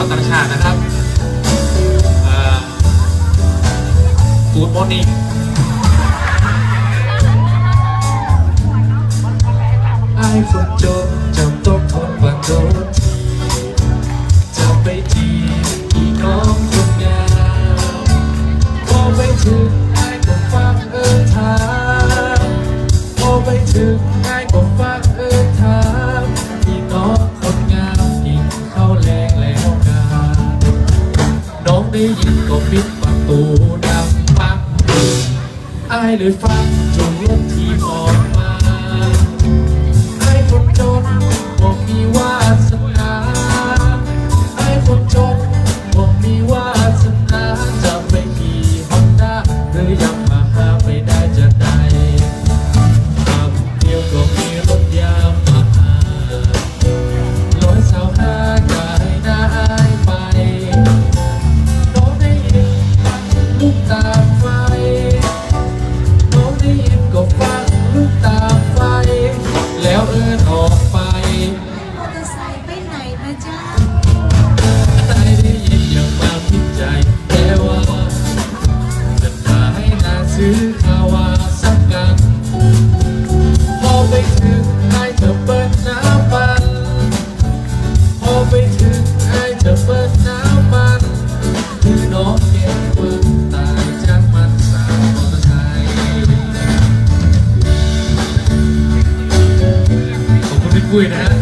าวตราชาตินะครับฟูดมอร์นี่ไอ้ฝนจบ ตูดำปักอายหรือฟัง putar คุยนะฮะ